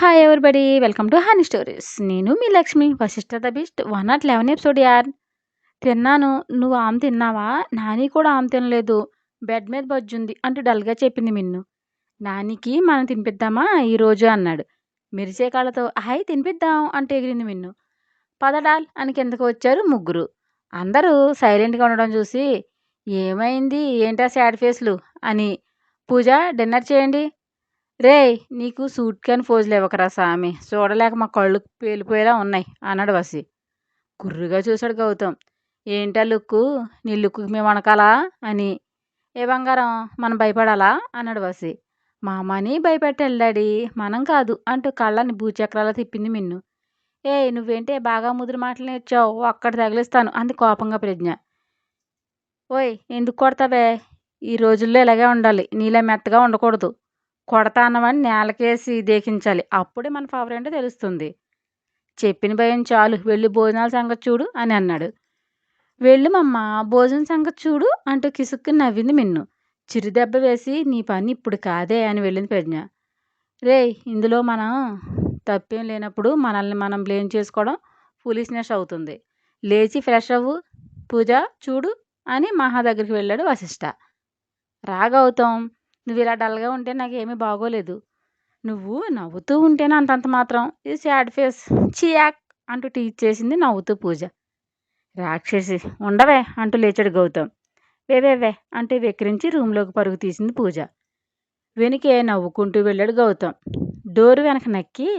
Hi everybody welcome to honey stories నేను మీ Lakshmi Vashishtha the best one not eleven episode యార్ తిన్నాను. నువ్వు ఆమె తిన్నావా? నాని కూడా ఆమె తినలేదు. బెడ్ మీద బజ్జుంది. అంటూ డల్గా చెప్పింది మిన్ను నానికి మనం తినిపిద్దామా? ఈరోజు అన్నాడు. మెరిసే కాళ్ళతో హాయ్ తినిపిద్దాం అంటూ ఎగిరింది మిన్ను పదడాల్ అని కిందకు వచ్చారు ముగ్గురు. అందరూ సైలెంట్గా ఉండడం చూసి ఏమైంది? ఏంటా సాడ్ ఫేస్లు అని పూజ డిన్నర్ చేయండి. రేయ్ నీకు సూట్ కాని ఫోజులు ఇవ్వకరా సామి. చూడలేక మా కళ్ళు పేలిపోయేలా ఉన్నాయి అన్నాడు వసి కుర్రుగా చూశాడు గౌతమ్. ఏంటా లుక్కు? నీ లుక్కు మేము వణకాలా అని. ఏ బంగారం? మనం భయపడాలా? అన్నాడు వసి మామని భయపెట్టి వెళ్ళాడి మనం కాదు అంటూ కళ్ళని భూచక్రాలు తిప్పింది మిన్ను. ఏ నువ్వేంటే బాగా ముదురు మాటలు నేర్చావు అక్కడ తగిలిస్తాను అంది కోపంగా ప్రజ్ఞ. ఓయ్ ఎందుకు కొడతావే? ఈ రోజుల్లో ఇలాగే ఉండాలి నీలా మెత్తగా ఉండకూడదు. కొడతానవని నేలకేసి దేకించాలి. అప్పుడే మన పవర్ ఏంటో తెలుస్తుంది. చెప్పిన భయం చాలు. వెళ్ళి భోజనాల సంగతి చూడు అని అన్నాడు. వెళ్ళుమమ్మ భోజనం సంగతి చూడు అంటూ కిసుక్కు నవ్వింది మిన్ను. చిరుదెబ్బ వేసి నీ పని ఇప్పుడు కాదే అని వెళ్ళింది ప్రజ్ఞ. రే ఇందులో మనం తప్పేం లేనప్పుడు మనల్ని మనం బ్లేమ్ చేసుకోవడం ఫులిష్నెస్ అవుతుంది. లేచి ఫ్రెష్ అవ్వు. పూజ చూడు అని మహా దగ్గరికి వెళ్ళాడు వశిష్ట. రాగవుతాం నువ్వు ఇలా డల్గా ఉంటే నాకు ఏమీ బాగోలేదు. నువ్వు నవ్వుతూ ఉంటేనే అంతంత మాత్రం. ఇది సాడ్ ఫేస్ చియాక్ అంటూ టీచ్ చేసింది నవ్వుతూ పూజ. రాక్షసి ఉండవే అంటూ లేచాడు గౌతమ్. వేవేవే అంటూ వెక్కిరించి రూమ్లోకి పరుగు తీసింది పూజ. వెనుకే నవ్వుకుంటూ వెళ్ళాడు గౌతమ్. డోరు వెనక నక్కి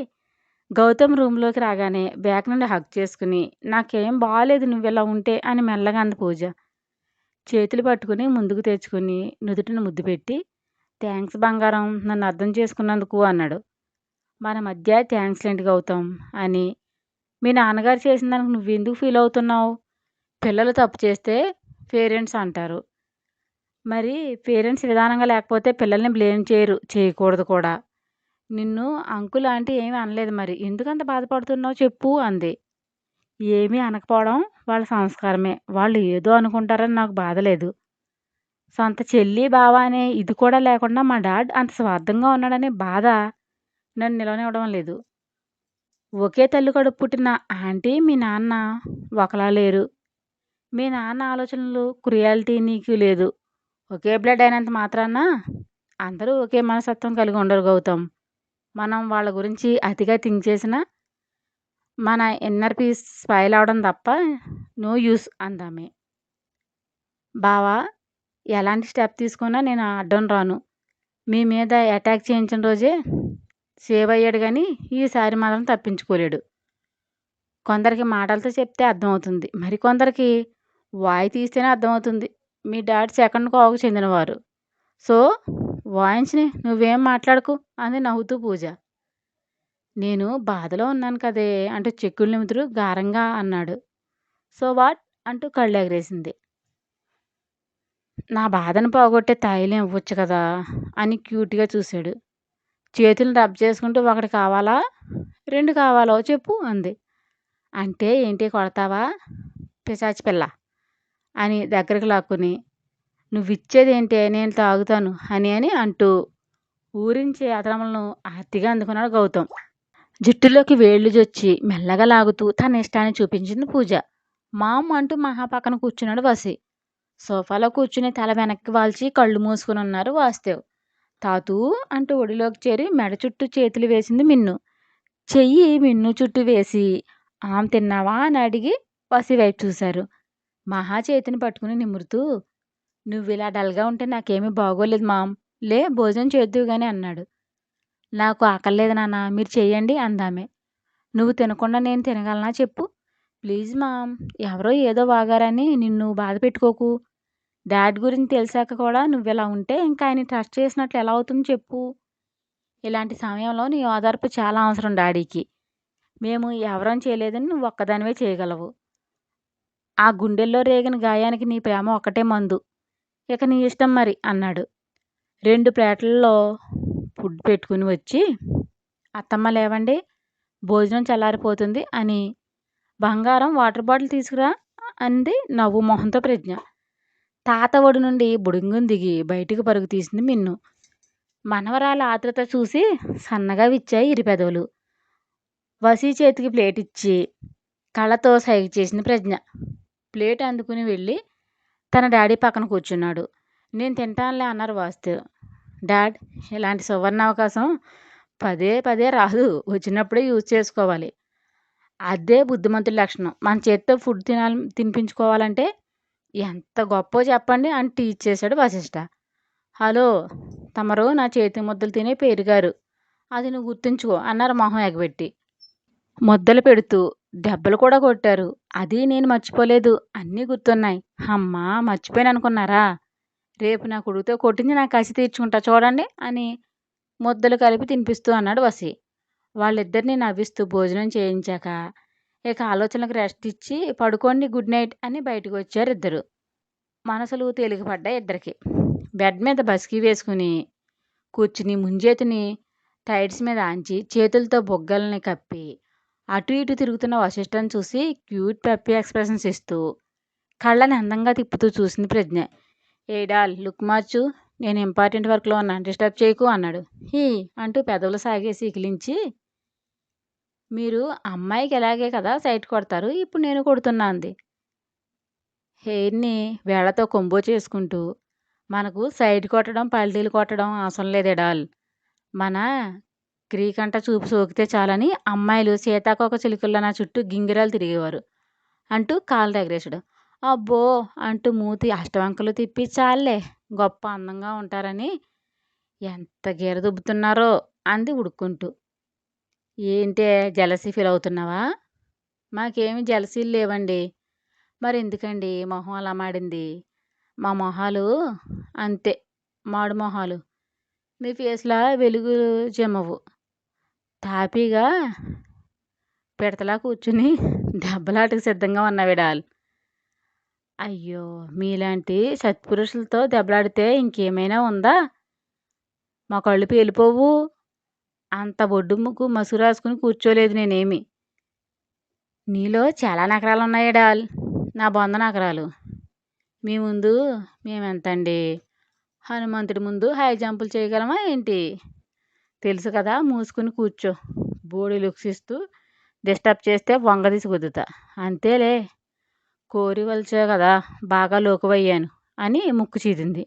గౌతమ్ రూమ్లోకి రాగానే బ్యాక్ నుండి హక్ చేసుకుని నాకేం బాగాలేదు నువ్వు ఇలా ఉంటే అని మెల్లగా అంది పూజ. చేతులు పట్టుకుని ముందుకు తెచ్చుకుని నుదుటిని ముద్దు పెట్టి థ్యాంక్స్ బంగారం నన్ను అర్థం చేసుకున్నందుకు అన్నాడు. మన మధ్య థ్యాంక్స్ లేంటిగా అవుతాం అని. మీ నాన్నగారు చేసిన దానికి నువ్వెందుకు ఫీల్ అవుతున్నావు? పిల్లలు తప్పు చేస్తే పేరెంట్స్ అంటారు. మరి పేరెంట్స్ విధానంగా లేకపోతే పిల్లల్ని బ్లేమ్ చేయరు చేయకూడదు కూడా. నిన్ను అంకుల్ అంటే ఏమీ అనలేదు మరి. ఎందుకంత బాధపడుతున్నావు చెప్పు అంది. ఏమీ అనకపోవడం వాళ్ళ సంస్కారమే. వాళ్ళు ఏదో అనుకుంటారని నాకు బాధ లేదు. సొంత చెల్లి బావ అనే ఇది కూడా లేకుండా మా డాడ్ అంత స్వార్థంగా ఉన్నాడనే బాధ నన్ను నిలవనివ్వడం లేదు. ఒకే తల్లి కడుపు పుట్టిన ఆంటీ మీ నాన్న ఒకలా లేరు. మీ నాన్న ఆలోచనలు క్రియాలిటీ నీకు లేదు. ఒకే బ్లడ్ అయినంత మాత్రాన అందరూ ఒకే మనసత్వం కలిగి ఉండరు గౌతమ్. మనం వాళ్ళ గురించి అతిగా థింక్ చేసిన మన ఇన్నర్ పీస్ స్పైల్ అవడం తప్ప నో యూస్ అందామే. బావా ఎలాంటి స్టెప్ తీసుకున్నా నేను అడ్డం రాను. మీ మీద అటాక్ చేయించిన రోజే సేవ్ అయ్యాడు కానీ ఈసారి మాత్రం తప్పించుకోలేడు. కొందరికి మాటలతో చెప్తే అర్థమవుతుంది. మరి కొందరికి వాయి తీస్తేనే అర్థమవుతుంది. మీ డాడీ సెకండ్ కోవకు చెందినవారు. సో వాయించిని నువ్వేం మాట్లాడకు అంది నవ్వుతూ పూజ. నేను బాధలో ఉన్నాను కదే అంటూ చెక్కులు నిముతురు గారంగా అన్నాడు. So what? అంటూ కళ్ళు ఎగరేసింది. నా బాధను పోగొట్టే తాయిలం ఇవ్వచ్చు కదా అని క్యూట్గా చూశాడు. చేతులను రబ్ చేసుకుంటూ ఒకటి కావాలా? రెండు కావాలో? చెప్పు అంది. అంటే ఏంటి కొడతావా? పిశాచి పిల్ల అని దగ్గరకు లాక్కుని నువ్వు ఇచ్చేది ఏంటి నేను తాగుతాను అని అని అంటూ ఊరించే అతరములను అతిగా అందుకున్నాడు గౌతమ్. జుట్టులోకి వేళ్ళు జొచ్చి మెల్లగా లాగుతూ తన ఇష్టాన్ని చూపించింది పూజ. మామ్ అంటూ మహా పక్కన కూర్చున్నాడు వసి సోఫాలో కూర్చుని తల వెనక్కి వాల్చి కళ్ళు మూసుకుని ఉన్నారు వాస్తేవ్ తాతూ అంటూ ఒడిలోకి చేరి మెడ చుట్టూ చేతులు వేసింది మిన్ను. చెయ్యి మిన్ను చుట్టూ వేసి ఆమె తిన్నావా? అని అడిగి వసి వైపు చూశారు. మహా చేతిని పట్టుకుని నిమురుతూ నువ్వు ఇలా డల్గా ఉంటే నాకేమీ బాగోలేదు మామ్. లే భోజనం చేద్దువు కానీ అన్నాడు. నాకు ఆకలేదు నాన్న మీరు చెయ్యండి అందామే. నువ్వు తినకుండా నేను తినగలనా చెప్పు. ప్లీజ్ మామ్ ఎవరో ఏదో వాగారని నిన్ను బాధ పెట్టుకోకు. డాడ్ గురించి తెలిసాక కూడా నువ్వు ఇలా ఉంటే ఇంకా ఆయన ట్రస్ట్ చేసినట్లు ఎలా అవుతుంది చెప్పు. ఇలాంటి సమయంలో నీ ఓదార్పు చాలా అవసరం డాడీకి. మేము ఎవరం చేయలేదని నువ్వు ఒక్కదానివే చేయగలవు. ఆ గుండెల్లో రేగిన గాయానికి నీ ప్రేమ ఒక్కటే మందు. ఇక నీ ఇష్టం మరి అన్నాడు. రెండు ప్లేట్లలో ఫుడ్ పెట్టుకుని వచ్చి అత్తమ్మ లేవండి భోజనం చల్లారిపోతుంది అని బంగారం వాటర్ బాటిల్ తీసుకురా అంది నవ్వు మొహంతో ప్రజ్ఞ. తాత ఒడి నుండి బుడుంగుని దిగి బయటికి పరుగు తీసింది మిన్ను. మనవరాల ఆత్రత చూసి సన్నగా విచ్చాయి ఇరు పెదవులు. వసీ చేతికి ప్లేట్ ఇచ్చి కళ్ళతో సైగ చేసిన ప్రజ్ఞ. ప్లేట్ అందుకుని వెళ్ళి తన డాడీ పక్కన కూర్చున్నాడు. నేను తింటానులే అన్నారు వాస్తు. డాడ్ ఇలాంటి సువర్ణ అవకాశం పదే పదే రాదు. వచ్చినప్పుడే యూజ్ చేసుకోవాలి. అదే బుద్ధిమంతుడి లక్షణం. మన చేత్తో ఫుడ్ తినాలి తినిపించుకోవాలంటే ఎంత గొప్పో చెప్పండి అని టీచ్ చేశాడు వశిష్ట. హలో తమరు నా చేతి ముద్దలు తినే పేరుగారు అది నువ్వు గుర్తుంచుకో అన్నారు మొహం ఎగబెట్టి. ముద్దలు పెడుతూ దెబ్బలు కూడా కొట్టారు. అది నేను మర్చిపోలేదు. అన్నీ గుర్తున్నాయి. అమ్మా మర్చిపోయాను అనుకున్నారా? రేపు నా కొడుకుతో కొట్టింది నా కసి తీర్చుకుంటా చూడండి అని ముద్దలు కలిపి తినిపిస్తూ అన్నాడు వసి వాళ్ళిద్దరిని నవ్విస్తూ భోజనం చేయించాక ఇక ఆలోచనలకు రెస్ట్ ఇచ్చి పడుకోండి గుడ్ నైట్ అని బయటకు వచ్చారు ఇద్దరు. మనసులు తేలికపడ్డాయి ఇద్దరికి. బెడ్ మీద బసికి వేసుకుని కూర్చుని ముంజేతిని టైర్స్ మీద ఆంచి చేతులతో బొగ్గల్ని కప్పి అటు ఇటు తిరుగుతున్న వశిష్టం చూసి క్యూట్ పెప్పి ఎక్స్ప్రెషన్స్ ఇస్తూ కళ్ళని అందంగా తిప్పుతూ చూసింది ప్రజ్ఞ. ఏడాల్ లుక్ మార్చు. నేను ఇంపార్టెంట్ వర్క్లో ఉన్నాను డిస్టర్బ్ చేయకు అన్నాడు. హీ అంటూ పెదవులు సాగేసి ఇకిలించి మీరు అమ్మాయికి ఎలాగే కదా సైట్ కొడతారు ఇప్పుడు నేను కొడుతున్నా అంది. హెయిర్ని వేళ్ళతో కొంబో చేసుకుంటూ మనకు సైడ్ కొట్టడం పల్టీలు కొట్టడం అవసరం లేదు మన క్రీకంట చూపు సోకితే చాలని అమ్మాయిలు సీతాకోక చిలుకల్లో నా చుట్టూ గింగిరాలు తిరిగేవారు అంటూ కాలు ఎగరేసాడు అబ్బో అంటూ మూతి అష్టవంకలు తిప్పి చాలే గొప్ప అందంగా ఉంటారని ఎంత గీర దుబ్బుతున్నారో అంది ఉడుక్కుంటూ. ఏంటే జలసీ ఫీల్ అవుతున్నావా మాకేమి జలసీలు లేవండి. మరి ఎందుకండి మొహం అలా మాడింది. మా మొహాలు అంతే. మాడు మొహాలు. మీ ఫేస్లో వెలుగు జమవు తాపీగా పిడతలా కూర్చుని దెబ్బలాటకు సిద్ధంగా ఉన్నవిడాలు అయ్యో! మీలాంటి సత్పురుషులతో దెబ్బలాడితే ఇంకేమైనా ఉందా? మా కళ్ళు పేలిపోవు. అంత ఒడ్డు ముగ్గు మసు రాసుకుని కూర్చోలేదు నేనేమి. నీలో చాలా నగరాలు ఉన్నాయి డాల్. నా బొంద నకరాలు మీ ముందు మేమెంతండి? హనుమంతుడి ముందు హై జంపులు చేయగలమా ఏంటి? తెలుసు కదా మూసుకుని కూర్చో. బోడి లుక్సిస్తూ డిస్టర్బ్ చేస్తే వంగదీసి కుదుతా అంతేలే. కోరి వలిచే కదా బాగా లోకువయ్యాను అని ముక్కు చీదింది.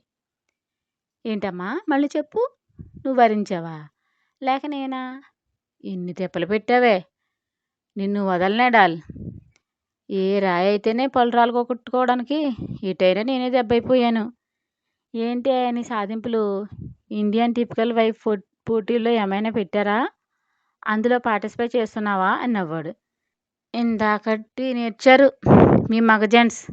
ఏంటమ్మా మళ్ళీ చెప్పు. నువ్వు వరించావా? లేక నేనా? ఎన్ని తెప్పలు పెట్టావే? నిన్ను వదలనేడాల్. ఏ రాయి అయితేనే పలురాలు కొట్టుకోవడానికి ఇటైనా నేనే దెబ్బైపోయాను. ఏంటి అని సాధింపులు? ఇండియన్ టిపికల్ వైఫ్ పోటీల్లో ఏమైనా పెట్టారా? అందులో పార్టిసిపేట్ చేస్తున్నావా? అని నవ్వాడు ఇందాకటి నేర్చారు మీ మగ జెంట్స్.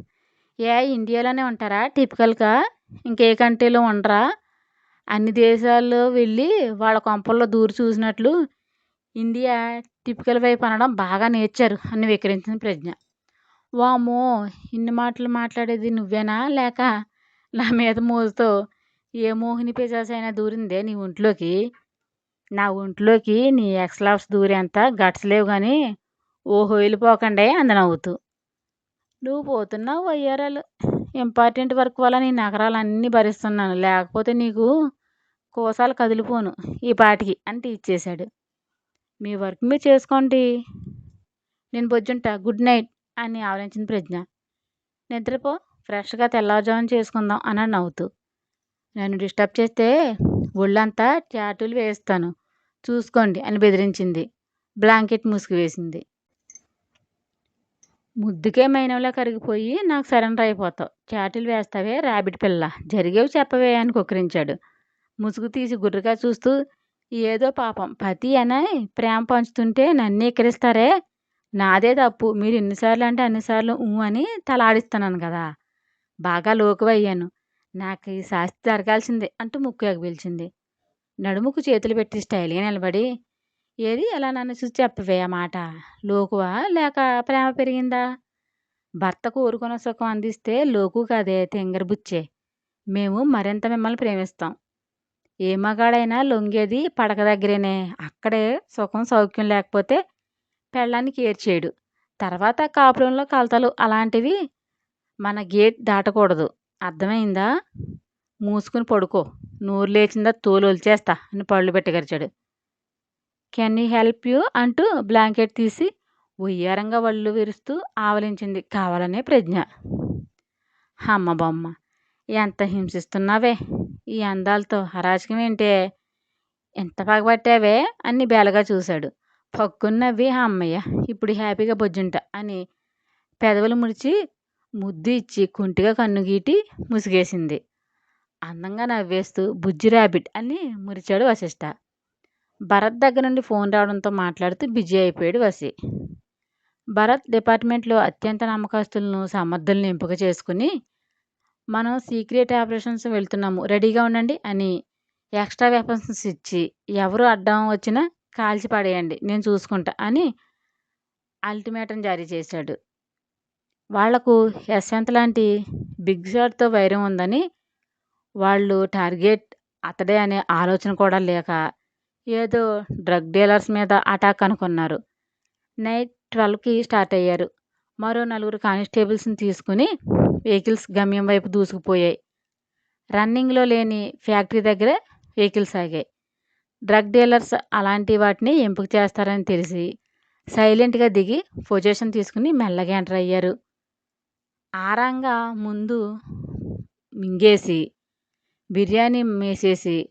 ఏ ఇండియాలోనే ఉంటారా టిపికల్గా? ఇంకే కంట్రీలో ఉండరా? అన్ని దేశాల్లో వెళ్ళి వాళ్ళ కొంపల్లో దూరి చూసినట్లు ఇండియా టిపికల్ వైపు అనడం బాగా నేర్చారు అని వికరించిన ప్రజ్ఞ. వామో ఇన్ని మాటలు మాట్లాడేది నువ్వేనా? లేక నా మీద మోజుతో ఏ మోహిని అయినా దూరిందే నీ ఒంట్లోకి? నా ఒంట్లోకి నీ ఎక్స్లాఫ్స్ దూరేంత గట్స్ లేవు కానీ ఓహో! వెళ్ళిపోకండే అంద నవ్వుతూ. నువ్వు పోతున్నావు అయ్యారాలు ఇంపార్టెంట్ వర్క్ వల్ల నీ నగరాలన్నీ భరిస్తున్నాను. లేకపోతే నీకు కోసాలు కదిలిపోను. ఈ పాటికి అంటే ఇచ్చేశాడు మీ వర్క్ మీరు చేసుకోండి. నేను బొజ్జుంటా. గుడ్ నైట్ అని ఆవరించిన ప్రజ్ఞ. నిద్రపో. ఫ్రెష్గా తెల్లవారుజామున చేసుకుందాం అని నవ్వుతూ. నన్ను డిస్టర్బ్ చేస్తే ఒళ్ళంతా ట్యాటూలు వేస్తాను. చూసుకోండి అని బెదిరించింది. బ్లాంకెట్ మూసుకు వేసింది. ముద్దుకే మైనంలా కరిగిపోయి నాకు సరెండర్ అయిపోతావు. చాటిలు వేస్తావే రాబిడ్ పిల్ల. జరిగేవి చెప్పవే అని కుక్కరించాడు. ముసుగు తీసి గుర్రగా చూస్తూ ఏదో పాపం. పతి అని ప్రేమ పంచుతుంటే నన్ను ఎక్కిరిస్తారే? నాదే తప్పు. మీరు ఎన్నిసార్లు అంటే అన్నిసార్లు ఊ అని తలాడిస్తున్నాను కదా. బాగా లోకువయ్యాను. నాకు ఈ శాస్తి జరగాల్సిందే అంటూ ముక్కు పిలిచింది. నడుముకు చేతులు పెట్టి స్టైల్గా నిలబడి ఏది? ఎలా నన్ను చూసి చెప్పవే ఆ మాట. లోకువా? లేక ప్రేమ పెరిగిందా? భర్త కోరుకున్న సుఖం అందిస్తే లోకు కాదే తెంగరబుచ్చే మేము మరింత మిమ్మల్ని ప్రేమిస్తాం. ఏ మగాడైనా లొంగేది పడక దగ్గరేనే. అక్కడే సుఖం సౌఖ్యం లేకపోతే పెళ్ళానికి ఏర్చేయడు తర్వాత కాపురంలో కలతలు అలాంటివి మన గేట్ దాటకూడదు. అర్థమైందా? మూసుకుని పడుకో. నోరు లేచిందా? తోలు ఒలిచేస్తా అని పళ్ళు పెట్టగరిచాడు కెన్ యూ హెల్ప్ యూ అంటూ బ్లాంకెట్ తీసి ఉయ్యారంగా వళ్ళు విరుస్తూ ఆవలించింది కావాలనే ప్రజ్ఞ. అమ్మ బొమ్మ ఎంత హింసిస్తున్నావే? ఈ అందాలతో అరాచకం ఏంటే? ఎంత పగబట్టావే? అని బేలగా చూశాడు. పక్కున్నవి నవ్వి అమ్మయ్య. ఇప్పుడు హ్యాపీగా బొజ్జుంట అని పెదవులు ముడిచి ముద్దు ఇచ్చి కుంటిగా కన్ను గీటి ముసిగేసింది. అందంగా నవ్వేస్తూ బుజ్జి ర్యాబిట్ అని మురిచాడు వశిష్ట. భరత్ దగ్గర నుండి ఫోన్ రావడంతో మాట్లాడుతూ బిజీ అయిపోయాడు వసి భరత్ డిపార్ట్మెంట్లో అత్యంత నమ్మకస్తులను సమర్థులను ఎంపిక చేసుకుని మనం సీక్రెట్ ఆపరేషన్స్ వెళ్తున్నాము రెడీగా ఉండండి అని ఎక్స్ట్రా వెపన్స్ ఇచ్చి ఎవరు అడ్డం వచ్చినా కాల్చి పడేయండి నేను చూసుకుంటా అని అల్టిమేటం జారీ చేశాడు. వాళ్ళకు యశ్వంత్ లాంటి బిగ్ షాట్తో వైరం ఉందని వాళ్ళు టార్గెట్ అతడే అనే ఆలోచన కూడా లేక ఏదో డ్రగ్ డీలర్స్ మీద అటాక్ అనుకున్నారు. నైట్ ట్వెల్వ్కి స్టార్ట్ అయ్యారు. మరో నలుగురు కానిస్టేబుల్స్ని తీసుకుని వెహికల్స్ గమ్యం వైపు దూసుకుపోయాయి. రన్నింగ్లో లేని ఫ్యాక్టరీ దగ్గర వెహికల్స్ ఆగాయి. డ్రగ్ డీలర్స్ అలాంటి వాటిని ఎంపిక చేస్తారని తెలిసి సైలెంట్గా దిగి పొజిషన్ తీసుకుని మెల్లగా ఎంటర్ అయ్యారు. ఆరంగా ముందు మింగేసి బిర్యానీ మేసేసి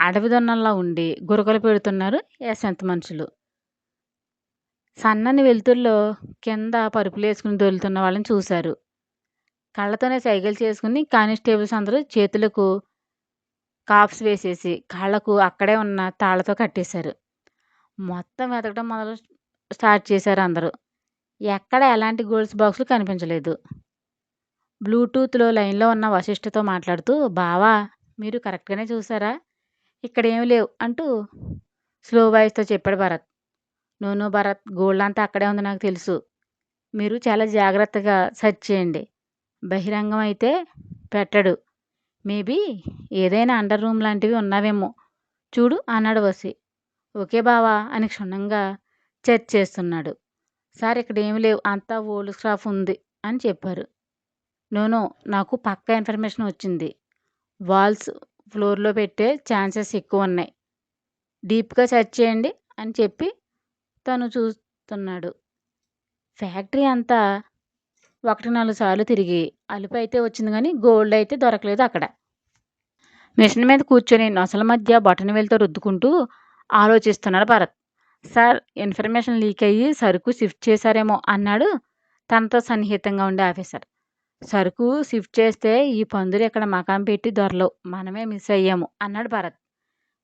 అడవి దొన్నల్లా ఉండి గురకలు పెడుతున్నారు యశ్వంత్ మనుషులు. సన్నని వెలుతుల్లో కింద పరుపులు వేసుకుని దొరుకుతున్న వాళ్ళని చూశారు. కళ్ళతోనే సైకిల్ చేసుకుని కానిస్టేబుల్స్ అందరూ చేతులకు కాప్స్ వేసేసి కాళ్ళకు అక్కడే ఉన్న తాళ్ళతో కట్టేశారు. మొత్తం వెతకడం మొదలు స్టార్ట్ చేశారు అందరూ. ఎక్కడ ఎలాంటి గోల్స్ బాక్సులు కనిపించలేదు. బ్లూటూత్లో లైన్లో ఉన్న వశిష్ఠతో మాట్లాడుతూ బావా మీరు కరెక్ట్గానే చూసారా ఇక్కడ ఏమి లేవు అంటూ స్లో వాయిస్తో చెప్పాడు భరత్. నూను భరత్ గోల్డ్ అంతా అక్కడే ఉంది నాకు తెలుసు. మీరు చాలా జాగ్రత్తగా సెర్చ్ చేయండి. బహిరంగం అయితే పెట్టడు. మేబీ ఏదైనా అండర్ రూమ్ లాంటివి ఉన్నావేమో. చూడు అన్నాడు వసి ఓకే బావా అని క్షుణ్ణంగా చెక్ చేస్తున్నాడు. సార్ ఇక్కడ ఏమి లేవు. అంతా ఓల్డ్ స్టాఫ్ ఉంది అని చెప్పారు. నోనో నాకు పక్కా ఇన్ఫర్మేషన్ వచ్చింది. వాల్స్ ఫ్లోర్లో పెట్టే ఛాన్సెస్ ఎక్కువ ఉన్నాయి డీప్గా సెర్చ్ చేయండి అని చెప్పి తను చూస్తున్నాడు. ఫ్యాక్టరీ అంతా ఒకటి నాలుగు సార్లు తిరిగి అలుపు అయితే వచ్చింది కానీ గోల్డ్ అయితే దొరకలేదు అక్కడ. మిషన్ మీద కూర్చొని నొసల మధ్య బటన్ వేలుతో రుద్దుకుంటూ ఆలోచిస్తున్నాడు భరత్. సార్ ఇన్ఫర్మేషన్ లీక్ అయ్యి సరుకు షిఫ్ట్ చేశారేమో అన్నాడు తనతో సన్నిహితంగా ఉండే ఆఫీసర్. సరుకు షిఫ్ట్ చేస్తే ఈ పందులు ఇక్కడ మకాం పెట్టి దొరలవు. మనమే మిస్ అయ్యాము అన్నాడు భరత్.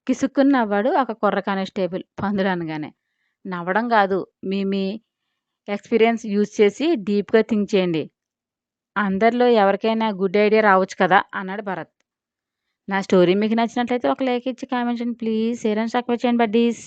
కిసుక్కుని నవ్వాడు ఒక కుర్ర కానిస్టేబుల్ పందులు అనగానే. నవ్వడం కాదు మీ మీ ఎక్స్పీరియన్స్ యూజ్ చేసి డీప్గా థింక్ చేయండి. అందరిలో ఎవరికైనా గుడ్ ఐడియా రావచ్చు కదా అన్నాడు భరత్. నా స్టోరీ మీకు నచ్చినట్లయితే ఒక లైక్ ఇచ్చి కామెంట్ చేయండి. ప్లీజ్ షేర్ అండ్ సబ్స్క్రైబ్ చేయండి బడ్డీస్.